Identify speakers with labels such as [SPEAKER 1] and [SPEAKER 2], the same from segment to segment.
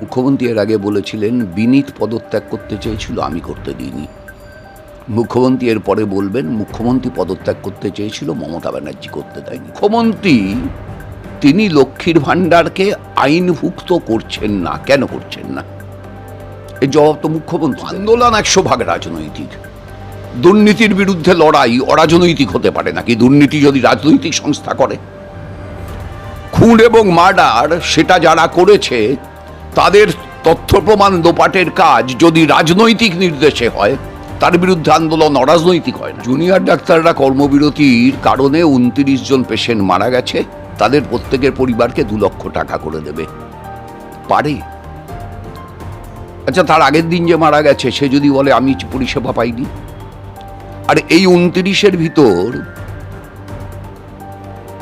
[SPEAKER 1] মুখ্যমন্ত্রী এর আগে বলেছিলেন, বিনীত পদত্যাগ করতে চেয়েছিল, আমি করতে দিইনি। মুখ্যমন্ত্রী এর পরে বলবেন, মুখ্যমন্ত্রী পদত্যাগ করতে চেয়েছিল, মমতা ব্যানার্জি করতে দেয়নি। মুখ্যমন্ত্রী, তিনি লক্ষ্মীর ভাণ্ডারকে আইনভুক্ত করছেন না, কেন করছেন না? এই জবাব তো মুখ্যমন্ত্রী আন্দোলন একশো ভাগ রাজনৈতিক। দুর্নীতির বিরুদ্ধে লড়াই অরাজনৈতিক হতে পারে নাকি? দুর্নীতি যদি রাজনৈতিক সংস্থা করে। খুন এবং মার্ডার, সেটা যারা করেছে তাদের তথ্য প্রমাণ দোপাটের কাজ যদি রাজনৈতিক নির্দেশে হয়, তার বিরুদ্ধে আন্দোলন অরাজনৈতিক হয় না। জুনিয়র ডাক্তাররা কর্মবিরতির কারণে উনত্রিশ জন পেশেন্ট মারা গেছে, তাদের প্রত্যেকের পরিবারকে দু লক্ষ টাকা করে দেবে। পারে। আচ্ছা তার আগের দিন যে মারা গেছে, সে যদি বলে, আমি পরিষেবা পাইনি? আর, এই উনত্রিশের ভিতর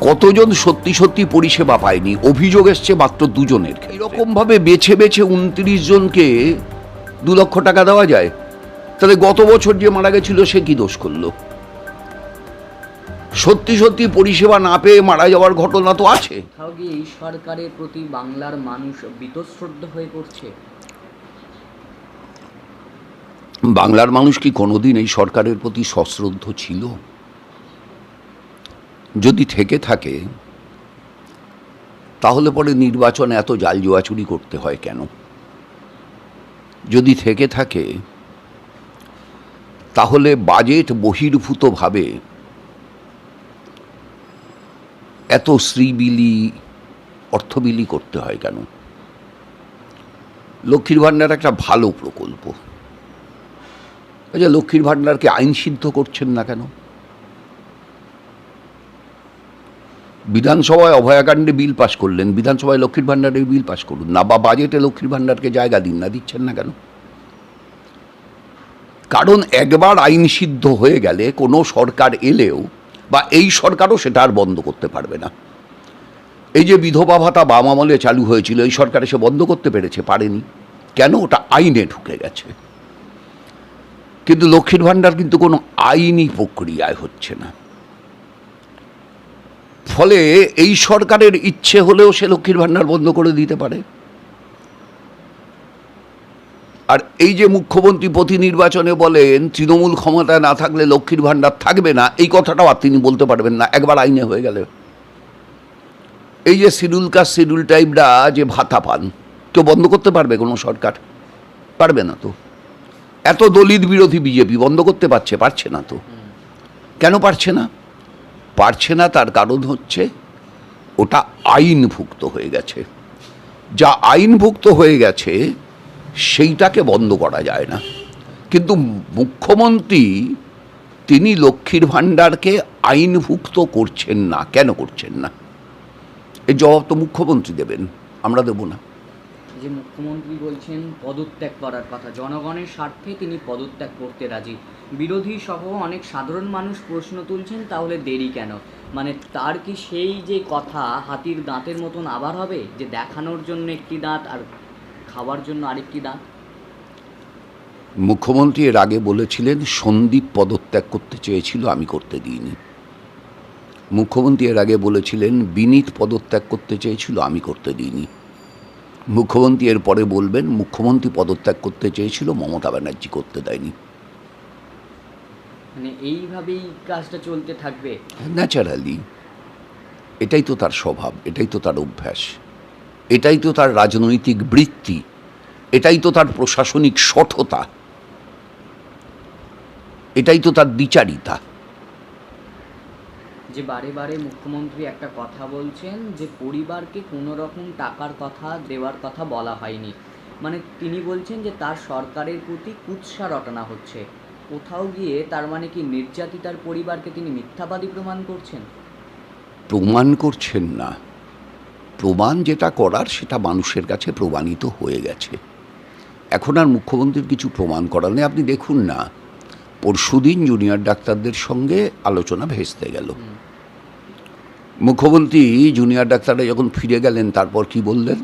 [SPEAKER 1] কতজন সত্যি সত্যি পরিষেবা পায়নি? অভিযোগ এসছে মাত্র দুজনের। এরকম ভাবে বেছে বেছে উনত্রিশ জনকে দু লক্ষ টাকা দেওয়া যায়? তাহলে গত বছর যে মারা গেছিল সে কি দোষ করল? সত্যি সত্যি পরিষেবা না পেয়ে মারা যাওয়ার ঘটনা তো আছে।
[SPEAKER 2] এই সরকারের প্রতি বাংলার মানুষ বীতশ্রদ্ধ হয়ে পড়ছে।
[SPEAKER 1] বাংলার মানুষ কি কোনোদিন এই সরকারের প্রতি সশ্রদ্ধ ছিল? যদি থেকে থাকে, তাহলে পরে নির্বাচনে এত জাল জোয়াচুরি করতে হয় কেন? যদি থেকে থাকে, তাহলে বাজেট বহির্ভূতভাবে এত শ্রীবিলি, অর্থবিলি করতে হয় কেন? লক্ষ্মীর ভাণ্ডার একটা ভালো প্রকল্প। আচ্ছা লক্ষ্মীর ভাণ্ডারকে আইন সিদ্ধ করছেন না কেন? বিধানসভায় অভয়াকাণ্ডে বিল পাশ করলেন, বিধানসভায় লক্ষ্মীর ভাণ্ডারের বিল পাশ করুন। না, বা বাজেটে লক্ষ্মীর ভাণ্ডারকে জায়গা দিন না, দিচ্ছেন না কেন? কারণ একবার আইন সিদ্ধ হয়ে গেলে কোনো সরকার এলেও বা এই সরকারও সেটা আর বন্ধ করতে পারবে না। এই যে বিধবা ভাতা বাম আমলে চালু হয়েছিল, এই সরকার এসে বন্ধ করতে পেরেছে, পারেনি। কেন? ওটা আইনে ঢুকে গেছে। কিন্তু লক্ষ্মীর ভাণ্ডার কিন্তু কোনো আইনি প্রক্রিয়ায় হচ্ছে না। ফলে এই সরকারের ইচ্ছে হলেও সে লক্ষ্মীর ভাণ্ডার বন্ধ করে দিতে পারে। আর এই যে মুখ্যমন্ত্রী প্রতি নির্বাচনে বলেন, তৃণমূল ক্ষমতায় না থাকলে লক্ষ্মীর ভাণ্ডার থাকবে না, এই কথাটাও আর তিনি বলতে পারবেন না, একবার আইনে হয়ে গেলে। এই যে শিডিউল কাস্ট, শিডিউল টাইপরা যে ভাতা পান, কেউ বন্ধ করতে পারবে কোনো সরকার? পারবে না তো। এত দলিত বিরোধী বিজেপি বন্ধ করতে পারছে পারছে না তো। কেন পারছে না? পারছে না, তার কারণ হচ্ছে ওটা আইনভুক্ত হয়ে গেছে। যা আইনভুক্ত হয়ে গেছে, সেইটাকে বন্ধ করা যায় না। কিন্তু মুখ্যমন্ত্রী, তিনি লক্ষ্মীর ভাণ্ডারকে আইনভুক্ত করছেন না, কেন করছেন না? এই জবাব তো মুখ্যমন্ত্রী দেবেন, আমরা দেব না।
[SPEAKER 2] যে মুখ্যমন্ত্রী বলছেন, পদত্যাগ করার কথা। জনগণের স্বার্থে তিনি পদত্যাগ করতে রাজি। বিরোধী সহ অনেক সাধারণ মানুষ প্রশ্ন তুলছেন, তাহলে দেরি কেন? মানে তার কি সেই যে কথা, হাতির দাঁতের মতন আবার হবে? যে দেখানোর জন্য একটি দাঁত আর খাওয়ার জন্য আরেকটি দাঁত?
[SPEAKER 1] মুখ্যমন্ত্রী এর আগে বলেছিলেন, সন্দীপ পদত্যাগ করতে চেয়েছিল, আমি করতে দিইনি। মুখ্যমন্ত্রী এর আগে বলেছিলেন, বিনীত পদত্যাগ করতে চেয়েছিল, আমি করতে দিইনি। মুখ্যমন্ত্রী এর পরে বলবেন মুখ্যমন্ত্রী পদত্যাগ করতে চেয়েছিল মমতা ব্যানার্জি করতে দেয়নি।
[SPEAKER 2] মানে এইভাবেই কাজটা চলতে থাকবে?
[SPEAKER 1] ন্যাচারালি এটাই তো তার স্বভাব এটাই তো তার অভ্যাস এটাই তো তার রাজনৈতিক বৃত্তি এটাই তো তার প্রশাসনিক সঠতা এটাই তো তার দ্বিচারিতা
[SPEAKER 2] যে বারে বারে মুখ্যমন্ত্রী একটা কথা বলছেন যে পরিবারকে কোনো রকম টাকার কথা দেওয়ার কথা বলা হয়নি। মানে তিনি বলছেন যে তার সরকারের প্রতি কুৎসা রটনা হচ্ছে। কোথাও গিয়ে তার মানে কি নির্যাতিতার পরিবারকে তিনি মিথ্যাবাদী প্রমাণ করছেন?
[SPEAKER 1] প্রমাণ করছেন না। প্রমাণ যেটা করার সেটা মানুষের কাছে প্রমাণিত হয়ে গেছে। এখন আর মুখ্যমন্ত্রীর কিছু প্রমাণ করার নেই। আপনি দেখুন না পরশুদিন জুনিয়র ডাক্তারদের সঙ্গে আলোচনা ভেস্তে গেল। মুখ্যমন্ত্রী জুনিয়র ডাক্তাররা যখন ফিরে গেলেন, তারপর কি বললেন?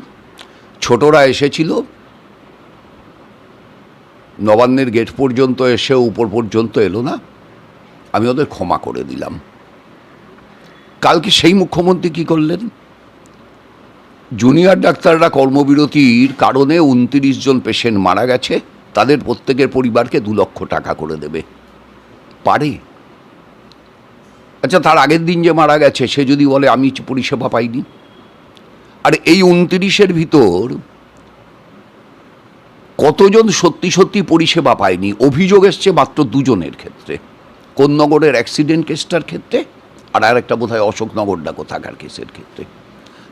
[SPEAKER 1] ছোটরা এসেছিল, নবান্নের গেট পর্যন্ত এসে উপর পর্যন্ত এলো না। আমি ওদের ক্ষমা করে দিলাম। কালকে সেই মুখ্যমন্ত্রী কি করলেন? জুনিয়র ডাক্তাররা কর্মবিরতির কারণে উনত্রিশ জন পেশেন্ট মারা গেছে। তাদের প্রত্যেকের পরিবারকে দু লক্ষ টাকা করে দেবে। পারে। আচ্ছা তার আগের দিন যে মারা গেছে, সে যদি বলে, আমি পরিষেবা পাইনি। আর এই উনত্রিশের ভিতর কতজন সত্যি সত্যি পরিষেবা পায়নি? অভিযোগ এসছে মাত্র দুজনের ক্ষেত্রে। কোন্নগরের অ্যাক্সিডেন্ট কেসটার ক্ষেত্রে, আর আর একটা বোধ হয় অশোকনগর ডাকো থাকার কেসের ক্ষেত্রে।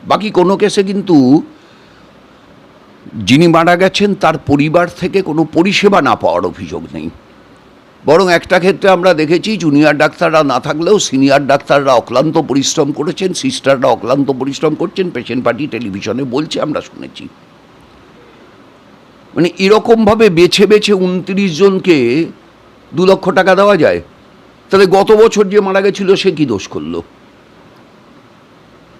[SPEAKER 1] বাকি কোনো কেসে কিন্তু যিনি মারা গেছেন, তার পরিবার থেকে কোনো পরিষেবা না পাওয়ার অভিযোগ নেই। বরং একটা ক্ষেত্রে আমরা দেখেছি জুনিয়র ডাক্তাররা না থাকলেও সিনিয়র ডাক্তাররা অক্লান্ত পরিশ্রম করেছেন সিস্টাররা অক্লান্ত পরিশ্রম করছেন পেশেন্ট পার্টি টেলিভিশনে বলছে, আমরা শুনেছি। মানে এরকমভাবে বেছে বেছে উনত্রিশ জনকে দু লক্ষ টাকা দেওয়া যায়? তাহলে গত বছর যে মারা গেছিল, সে কি দোষ করল?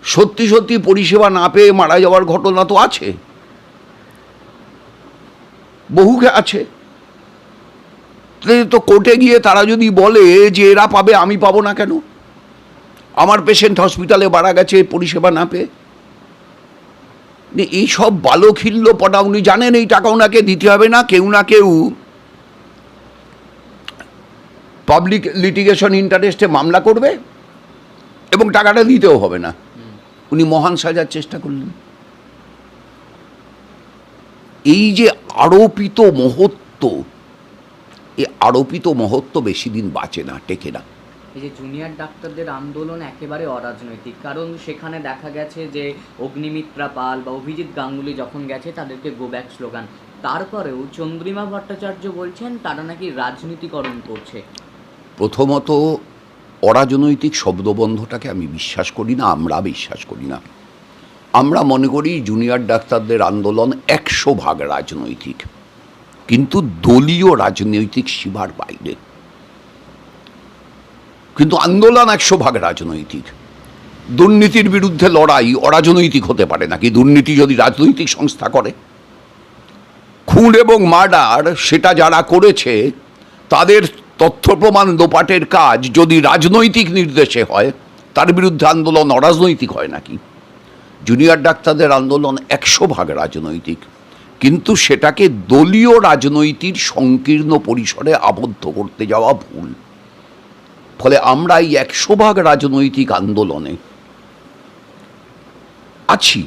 [SPEAKER 1] সত্যি সত্যি পরিষেবা না পেয়ে মারা যাওয়ার ঘটনা তো আছে। বহুকে আছে। তাহলে তো কোর্টে গিয়ে তারা যদি বলে যে এরা পাবে, আমি পাবো না কেন? আমার পেশেন্ট হসপিটালে মারা গেছে, পরিষেবা না পেয়ে। এইসব বালখিল্য পটা উনি জানেন এই টাকা ওনাকে দিতে হবে না, কেউ না কেউ পাবলিক লিটিগেশন ইন্টারেস্টে মামলা করবে এবং টাকাটা দিতেও হবে না। উনি মহান সাজার চেষ্টা করলেন। এই যে আরোপিত মহত্ব এই আরোপিত মহত্ব বেশি দিন বাঁচে না টেকে না।
[SPEAKER 2] এই যে জুনিয়র ডাক্তারদের আন্দোলন একেবারে অরাজনৈতিক কারণ সেখানে দেখা গেছে যে অগ্নিমিত্রা পাল বা অভিজিৎ গাঙ্গুলি যখন গেছে তাদেরকে গো ব্যাক স্লোগান তারপরেও চন্দ্রিমা ভট্টাচার্য বলছেন তারা নাকি রাজনীতিকরণ করছে।
[SPEAKER 1] প্রথমত অরাজনৈতিক শব্দবন্ধটাকে আমি বিশ্বাস করি না আমরা বিশ্বাস করি না। আমরা মনে করি জুনিয়র ডাক্তারদের আন্দোলন একশো ভাগ রাজনৈতিক। কিন্তু দলীয় রাজনৈতিক সীমার বাইরে। কিন্তু আন্দোলন একশো ভাগ রাজনৈতিক। দুর্নীতির বিরুদ্ধে লড়াই অরাজনৈতিক হতে পারে নাকি? দুর্নীতি যদি রাজনৈতিক সংস্থা করে, খুন এবং মার্ডার সেটা যারা করেছে, তাদের তথ্য প্রমাণ দোপাটের কাজ যদি রাজনৈতিক নির্দেশে হয়, তার বিরুদ্ধে আন্দোলন অরাজনৈতিক হয় নাকি? জুনিয়র ডাক্তারদের আন্দোলন একশো ভাগ রাজনৈতিক। কিন্তু সেটাকে দলীয় রাজনৈতিক সংকীর্ণ পরিসরে আবদ্ধ করতে যাওয়া ভুল। ফলে আমরা এই একশো ভাগ রাজনৈতিক আন্দোলনে আছি।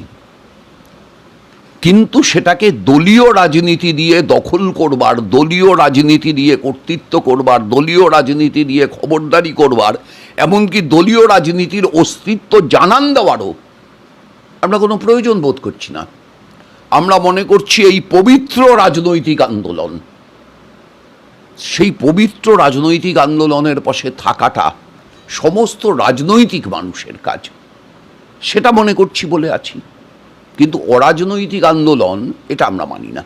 [SPEAKER 1] কিন্তু সেটাকে দলীয় রাজনীতি দিয়ে দখল করবার, দলীয় রাজনীতি দিয়ে কর্তৃত্ব করবার, দলীয় রাজনীতি দিয়ে খবরদারি করবার, এমনকি দলীয় রাজনীতির অস্তিত্ব জানান দেওয়ারও আমরা কোনো প্রয়োজন বোধ করছি না। আমরা মনে করছি এই পবিত্র রাজনৈতিক আন্দোলন। সেই পবিত্র রাজনৈতিক আন্দোলনের পাশে থাকাটা সমস্ত রাজনৈতিক মানুষের কাজ। সেটা মনে করছি বলে আছি। কিন্তু অরাজনৈতিক আন্দোলন, এটা আমরা মানি না।